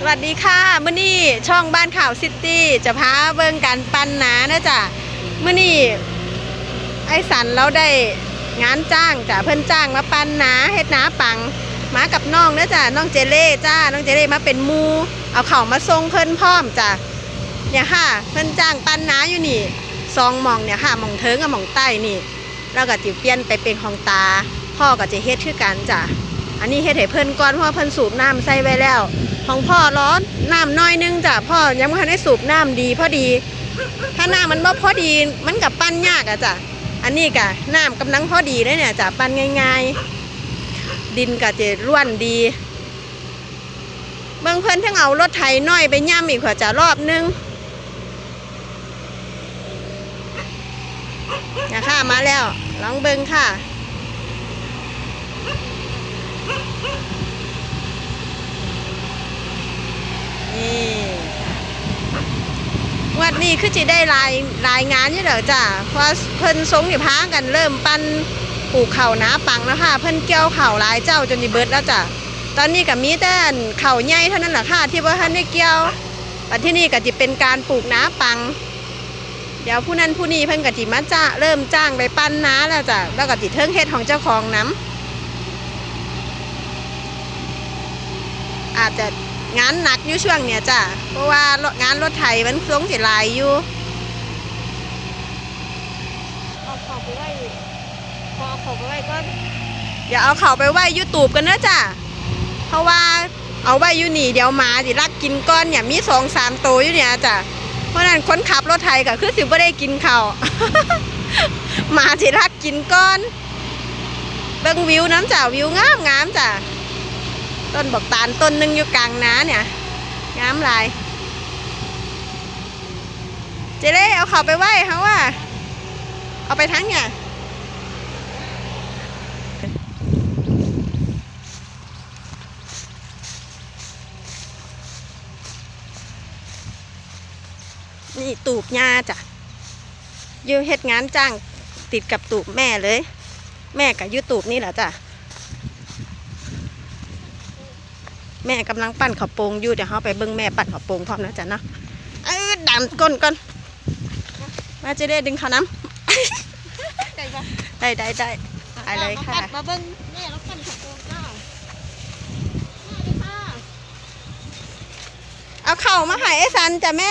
สวัสดีค่ะมื่อนี้ช่องบ้านข่าวซิตี้จะพาเบิ่งการปั้นหนานะจ๊ะมื่อนี้ไอสันเราได้งานจ้างจ้ะเพิ่นจ้างมาปั้นหนาเฮ็ดหนาปังมากับน้องนะจ๊ะน้องเจเล่จ้าน้องเจเล่มาเป็นมูเอาเข่ามาส่งเพิ่นพร้อมจ้ะเนี่ยค่ะ เพิ่นจ้างปั้นหนาอยู่นี่ซองมองเนี่ยค่ะมองเทิงกับมองใต้นี่ แล้วก็จิเปลี่ยนไปเป็นของตา พ่อก็จะเฮ็ดคือกันจ้ะอันนี้เฮ็ดให้เพิ่นก่อนเพราะเพิ่นสูบน้ำใส่ไว้แล้ว ของพ่อร้อนน้ำน้อยนึงจ้ะพ่อยังไม่ทันได้สูบน้ำดีพอดี ถ้าน้ำมันบ่พอดีมันกับปั้นยากอะจ้ะอันนี้กะน้ำกำลังพอดีเลยเนี่ยจ้ะปั้นง่ายๆ ดินก็จะร่วนดีบิ่งเพิ่นทั้งเอารถไถน้อยไปย่ำอีกกว่าจะรอบนึงเนี่ยค่ะมาแล้วลองเบิงค่ะ นี่งวัด นี้คือจะได้รายรายงานอยู่เด้อจ้ะเพราะเพิ่นสงอยู่พากันเริ่มปั้นปลูกเข่านาปังแล้วค่ะ เพิ่นเกี่ยวเข่าลายเจ้าจนดีเบิดแล้วจ้ะตอนนี้ก็มีแต่นเข่าใหญ่เท่านั้นแหละค่ะ ที่ว่าท่านได้เกี่ยวแต่ที่นี่ก็จะเป็นการปลูกนาปัง เดี๋ยวผู้นั้นผู้นี้เพิ่นก็จิมาจ้าเริ่มจ้างไปปั้นนาแล้วจ้ะแล้วก็จิเทิงเฮ็ดของเจ้าของน้ำอาจจะ งานหนักอยู่ช่วงเนี้ยจ้ะเพราะว่างานรถไถมันสงสิหลายอยู่เอาเข่าไปไว้พอเอาเข่าไปไว้ก็อย่าเอาเข่าไปไว้ยูทูบกันนะจ้ะเพราะว่าเอาไว้อยู่นี่เดี๋ยวหมาสิลักกินก้อนเนี่ยมีสองสามตัวอยู่เนี่ยจ้ะเพราะฉะนั้นคนขับรถไถก็คือสิบ่ได้กินข้าวหมาสิลักกินก้อนเบิ่งวิวน้ำจ้ะวิวงามงามๆจ้ะ ต้นบอกตาลต้นหนึงอยู่กลางนาเนี่ยงามลาย เจเล่เอาเขาไปไหว้เขาว่า เอาไปทั้งเนี่ยนี่ตูบยาจ้ะยู่เฮ็ดงานจ้างติดกับตูบแม่เลย แม่กับยูตูบนี่แหละจ้ะ แม่กำลังปั้นข้าวโป่งอยู่เดี๋ยวเขาไปเบิ้งแม่ปั้นข้าวโป่งพร้อมนะจ๊ะเนาะเออดำก้นก่อนมาจะได้ดึงเขาน้ได้ปะำได้ได้ได้ไปเลยค่ะมาปัดมาเบิ้งแม่แล้วกันขับโกงเจ้าแม่ดีค่ะเอาเข่ามาใหายไอ้สันจ้ะแม่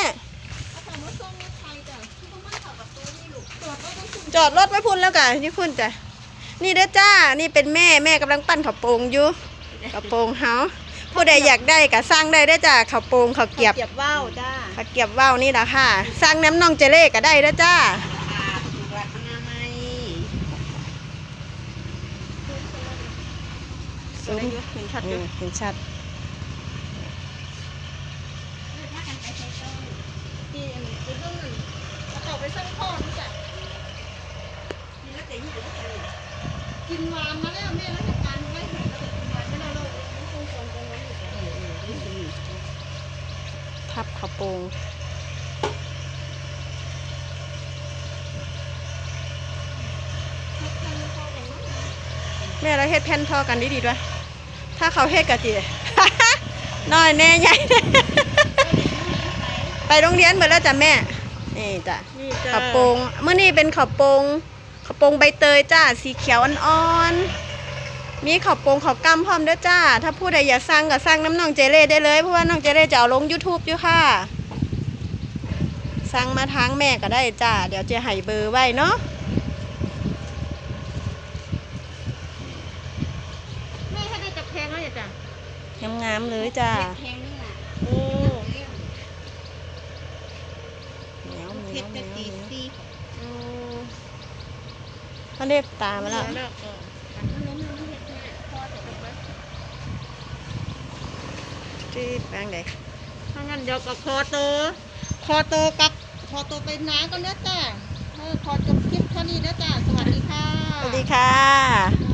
เอาของมาส่งรถไทยจ้ะที่ต้องมั่นขับประตูนี่ลูกตรวจก็ต้องคุณจอดรถไว้พุ่นแล้วกันที่พุ่นจ้ะนี่เด้อจ้า นี่เป็นแม่แม่กำลังปั้นข้าวโป่งอยู่ข้าวโป่งเฮา ผู้ใดอยากได้ก็สร้างได้เด้อจ้าข้าวโป่งข้าวเกรียบเก็บว่าวจ้าข้าวเกรียบว่าวนี่ละค่ะ สร้างน้ำน่องเจเล่ก็ได้เด้อจ้าถูกหลักอนามัยสูงเห็นชัดเออยู่อเห็นชัดที่อันนี้เป็นเรื่องหนึ่งเอาต่อไปส่งพ่อนี่จ้ะกินแล้วแต่หิวแล้วแต่หิวกินหวานมาแล้วแม่แล้ว ทับข้าวโป่งแม่เราเฮ็ดแผ่นทอกันดีดีๆด้วย ถ้าเขาเฮ็ดกะจีน้อยแน่ใหญ่ ไปโรงเรียนเบิดแล้วจ้ะแม่ นี่จ้ะนี่จ้ะข้าวโปงเมื่อนี้เป็นข้าวโปงข้าวโปงใบเตยจ้า สีเขียวอ่อนๆ มีข้าวโปงข้าวกล้ำพร้อมด้วยจ้า ถ้าผู้ใดอยากสั่งก็สั่งน้ำน้องเจเล่ได้เลย เพราะว่าน้องเจเล่จะเอาลง YouTube อยู่ค่ะ สั่งมาทางแม่ก็ได้จ้า เดี๋ยวจะให้เบอร์ไว้เนาะแม่ให้ได้จับแพงแล้วอย่าจ้ะงามๆเลยจ้าแพงนี่น่ะโอ้เรื่องเหนียวเหเพนียชวรเหนีจะยวตีซีอืมเขาเรียกตามาแล้ว เลิกก่อนอันนั้นมันเห็ดแม่พอจะจบแล้ว จีดแปลงใดถ้างั้นเดี๋ยวกับคอโต คอโตกับคอโตไปน้าก็เนื้อจ้ะเออขอจบคลิปเท่านี้เด้อจ้ะสวัสดีค่ะ สวัสดีค่ะ